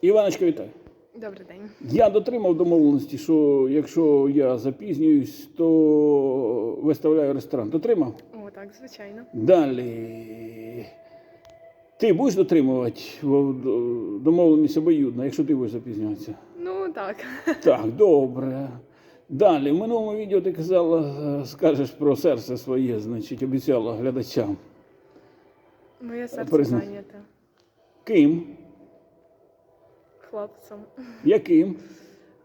Іваночка, вітаю. Добрий день. Я дотримав домовленості, що якщо я запізнююсь, то виставляю ресторан. Дотримав? О, так, звичайно. Далі. Ти будеш дотримувати домовленість обоюдно, якщо ти будеш запізнюватися? Ну так. Так, добре. Далі, в минулому відео ти казала, скажеш про серце своє, значить, обіцяла глядачам. Моє серце Призна- зайняте Ким? Хлопцем. Яким?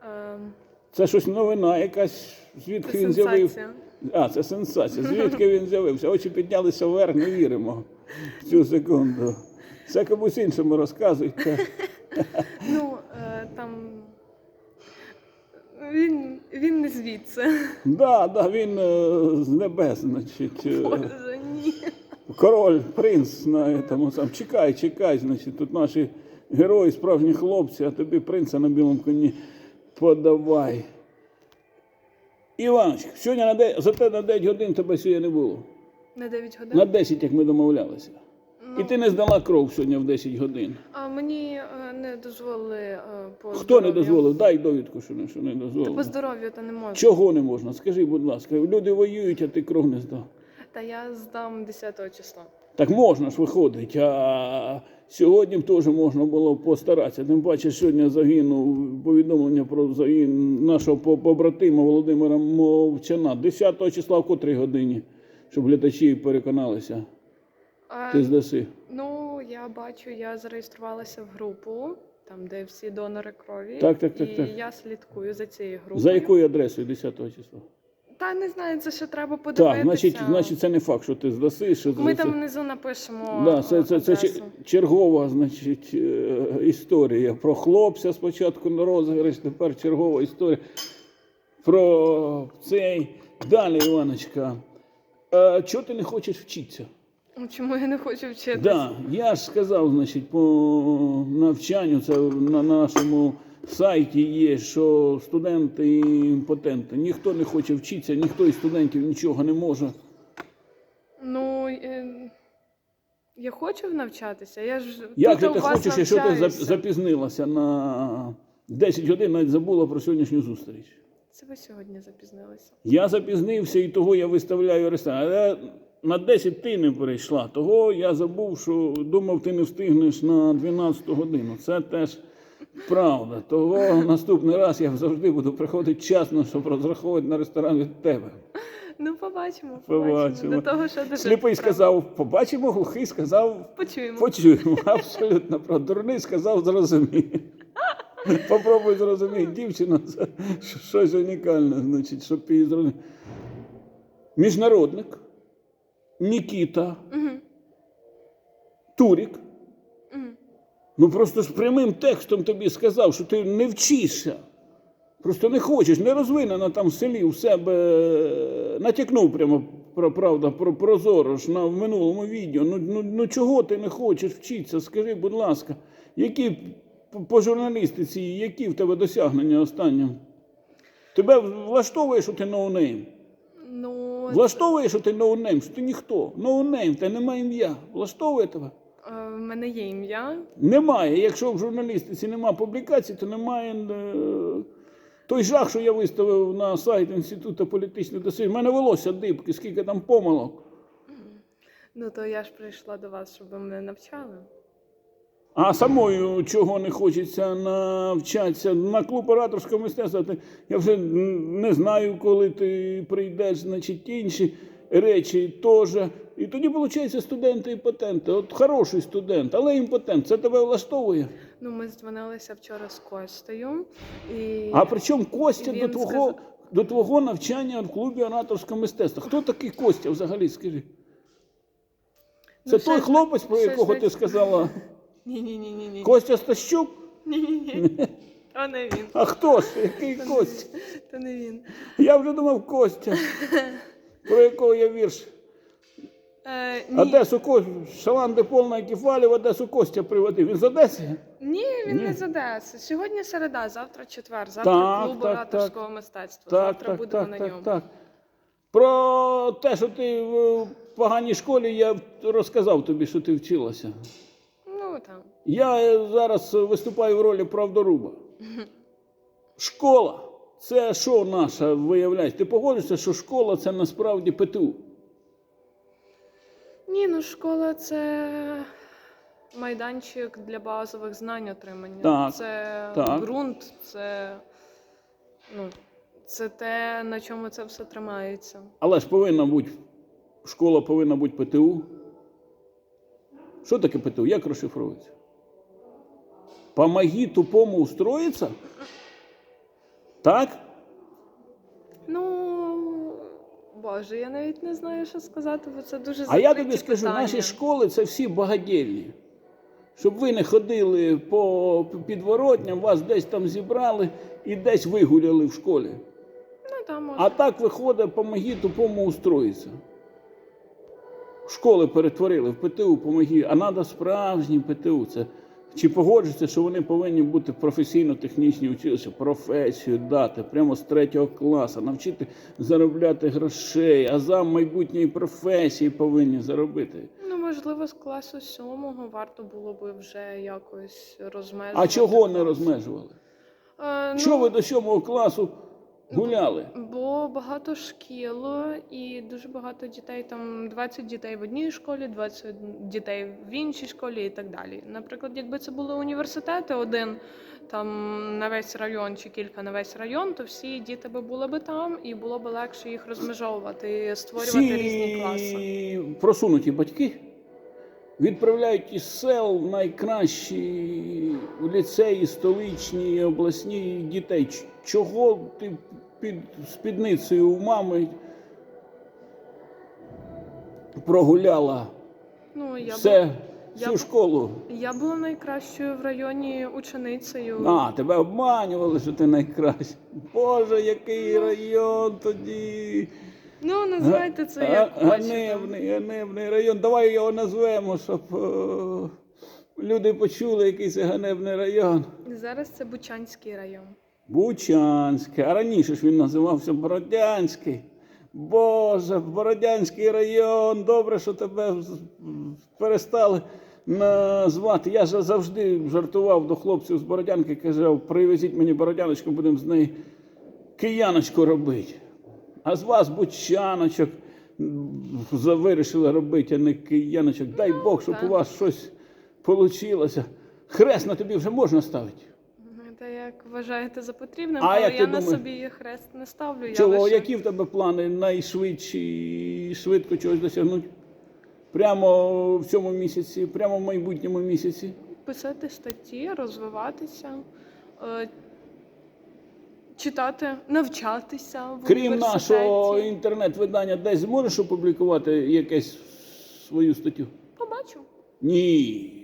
Ем, Це щось новина, якась, звідки він з'явився? сенсація. А, це сенсація. Звідки він з'явився? Очі піднялися вверх, не віримо в цю секунду. Це комусь іншому розказуйте. Ну, е, там. Він, він не звідси. Да, да, він е, з небес, значить. е, Боже, ні. Король, принц на тому сам. Чекай, чекай, значить, тут наші герої, справжні хлопці, а тобі принца на білому коні подавай. Іваночка, сьогодні на де... зате на 9 годин тебе сьогодні не було. На 9 годин. На 10, як ми домовлялися. Ну, І ти не здала кров сьогодні в 10 годин. А мені е, не дозволили е, по Хто не здоров'ю. дозволив? Дай довідку, що не, що не Та дозволив. по здоров'ю то не можна. Чого не можна? Скажи, будь ласка, люди воюють, а ти кров не здав. Та я здам 10 числа. Так можна ж виходить, а сьогодні теж можна було постаратися. Тим паче, сьогодні загинув повідомлення про загин нашого побратима Володимира Мовчана. 10 числа в котрій годині, щоб глядачі переконалися. А, Ти здаси. Ну, я бачу, я зареєструвалася в групу, там, де всі донори крові. Так, так, так, І так. я слідкую за цією групою. За якою адресою 10 числа? Та не знаю, це ще треба подивитися. Так, значить, значить, це не факт, що ти здаси. Що Ми це- там внизу напишемо. Да, це, це, це, чергова значить, е, історія про хлопця спочатку на розіграш, тепер чергова історія про цей. Далі, Іваночка. А, чого ти не хочеш вчитися? Ну, Чому я не хочу вчитися? Да, я ж сказав, значить, по навчанню, це на нашому сайті є, що студенти імпотенти. Ніхто не хоче вчитися, ніхто із студентів нічого не може. Ну, е, я хочу навчатися. Я ж Як тут же ти у вас хочеш, якщо ти зап- навчаюся. запізнилася на 10 годин, навіть забула про сьогоднішню зустріч? Це ви сьогодні запізнилися. Я запізнився і того я виставляю ресторан. Але на 10 ти не перейшла. Того я забув, що думав, ти не встигнеш на 12 годину. Це теж правда. Того наступний раз я завжди буду приходити часно, щоб розраховувати на ресторан від тебе. Ну, побачимо, побачимо. Побачимо. До того, що дуже Сліпий сказав, побачимо, глухий сказав, Почуємо. Почуємо, абсолютно правда. Дурний сказав, зрозуміє. Попробуй зрозуміти, дівчина, це щось унікальне, значить, щоб її зрозуміти. Міжнародник, Нікіта. Турік. Ну просто ж прямим текстом тобі сказав, що ти не вчишся. Просто не хочеш, не розвинена там в селі у себе е, натякнув прямо про правда про прозоро ж на в минулому відео. Ну, ну, ну чого ти не хочеш вчитися? Скажи, будь ласка, які по- журналістиці, які в тебе досягнення останнім? Тебе влаштовує, що ти ноунейм? Ну, Влаштовує, що ти ноунейм, що ти ніхто. Ноунейм, та немає ім'я. Влаштовує тебе? Е, в мене є ім'я. Немає. Якщо в журналістиці немає публікацій, то немає. е, Той жах, що я виставив на сайт Інституту політичних досліджень, в мене волосся дибки, скільки там помилок. Ну, то я ж прийшла до вас, щоб ви мене навчали. А самою чого не хочеться навчатися на клуб ораторського мистецтва. Я вже не знаю, коли ти прийдеш, значить інші речі теж. І тоді, виходить, студенти імпотенти. От хороший студент, але імпотент. Це тебе влаштовує. Ну, ми дзвонилися вчора з Костею. І... А при чому Костя до твого, сказав- до твого навчання в клубі ораторського мистецтва? Хто такий Костя взагалі, скажи? Це Ну, той ще- хлопець, про якого ти сказала, Ні-ні-ні-ні. Костя Стащук? Ні-ні-ні. А не він. А хто ж? Який Костя? То не він. Я вже думав Костя, про якого я вірш. Е, ні. Одесу Костя, шалан де повна кефалі, в Одесу Костя приводив. Він з Одеси? Ні, він Ні. не з Одеси. Сьогодні середа, завтра четвер, завтра Так, клуб так, ораторського мистецтва. Завтра будемо на ньому. так. Про те, що ти в поганій школі, я розказав тобі, що ти вчилася. Ну, там. Я е, зараз виступаю в ролі правдоруба. Школа це що наша виявляється? Ти погодишся, що школа це насправді ПТУ. Ні, ну школа це майданчик для базових знань отримання. Так, Це так. ґрунт, це, ну, це те, на чому це все тримається. Але ж повинна бути, школа повинна бути ПТУ. Що таке ПТУ? Як розшифровується? Помоги тупому устроїться? Так? Ну, Боже, я навіть не знаю, що сказати, бо це дуже А я тобі скажу, питання. наші школи це всі багадільні. Щоб ви не ходили по підворотням, вас десь там зібрали і десь вигуляли в школі. Ну, там може. А так виходить, помоги тупому устроїться. Школи перетворили в ПТУ, помоги, а треба справжній ПТУ. Це чи погоджується, що вони повинні бути професійно-технічні училища, професію дати прямо з третього класу, навчити заробляти грошей, а за майбутньої професії повинні заробити. Ну, можливо, з класу сьомого варто було би вже якось розмежувати. А чого не розмежували? Е, Чого ну, ви до сьомого класу гуляли? Бо багато шкіл і дуже багато дітей, там 20 дітей в одній школі, 20 дітей в іншій школі і так далі. Наприклад, якби це були університети, один там на весь район чи кілька на весь район, то всі діти би були би там, і було б легше їх розмежовувати, і створювати різні класи. Просунуті батьки відправляють із сел найкращі ліцеї, столичні, обласні дітей. Чого ти під спідницею у мами прогуляла Ну я все, бу- всю я школу? я була найкращою в районі ученицею. А, тебе обманювали, що ти найкраща. Боже, який район тоді. Ну називайте це як хочете. Ганебний, ганебний район. Давай його назвемо, щоб е, люди почули, який це ганебний район. Зараз це Бучанський район. Бучанський. А раніше ж він називався Бородянський. Боже, Бородянський район. Добре, що тебе перестали назвати. Я ж завжди жартував до хлопців з Бородянки, казав, привезіть мені Бородяночку, будемо з неї кияночку робити. А з вас бучаночок вирішили робити, а не кияночок. Дай Бог, щоб у вас щось вийшло. Хрест на тобі вже можна ставити. Та як вважаєте за потрібне, А але я ти на собі хрест не ставлю. Я лише... які в тебе плани найшвидші і швидко чогось досягнути? Прямо в цьому місяці, прямо в майбутньому місяці. писати статті, розвиватися, е, читати, навчатися в Крім університеті. нашого інтернет-видання, десь зможеш опублікувати якесь свою статтю? Побачу. Ні.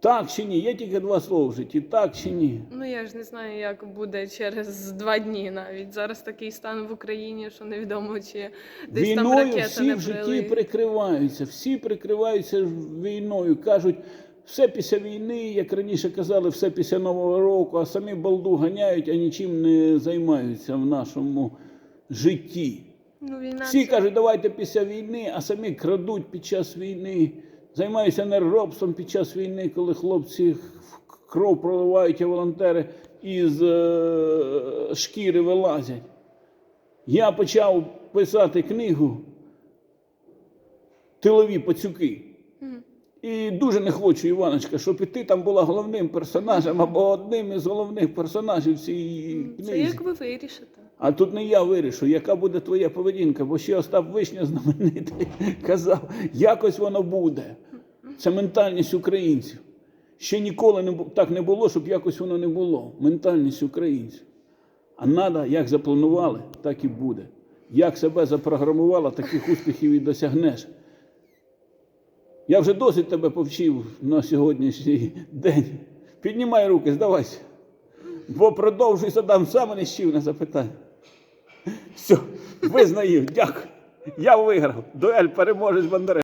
Так чи ні? Є тільки два слова в житті. Так чи ні? Ну я ж не знаю, як буде через два дні навіть. Зараз такий стан в Україні, що невідомо, чи десь там Війною всі не в житті прикриваються, всі прикриваються війною. Кажуть, все після війни, як раніше казали, все після Нового року, а самі балду ганяють, а нічим не займаються в нашому житті. Ну, війна Всі кажуть, давайте після війни, а самі крадуть під час війни, займаються неробством під час війни, коли хлопці кров проливають, а волонтери із е, шкіри вилазять. Я почав писати книгу Тилові пацюки. І дуже не хочу, Іваночка, щоб і ти там була головним персонажем або одним із головних персонажів цій книзі. Це як ви вирішите. А тут не я вирішу, яка буде твоя поведінка, бо ще Остап Вишня знаменитий казав, якось воно буде. Це ментальність українців. Ще ніколи не так не було, щоб якось воно не було. Ментальність українців. А треба, як запланували, так і буде. Як себе запрограмувала, таких успіхів і досягнеш. Я вже досить тебе повчив на сьогоднішній день. Піднімай руки, здавайся. Бо продовжуй задам саме нещівне запитання. Все, визнаю, дякую. Я виграв. Дуель переможець Бондаренко.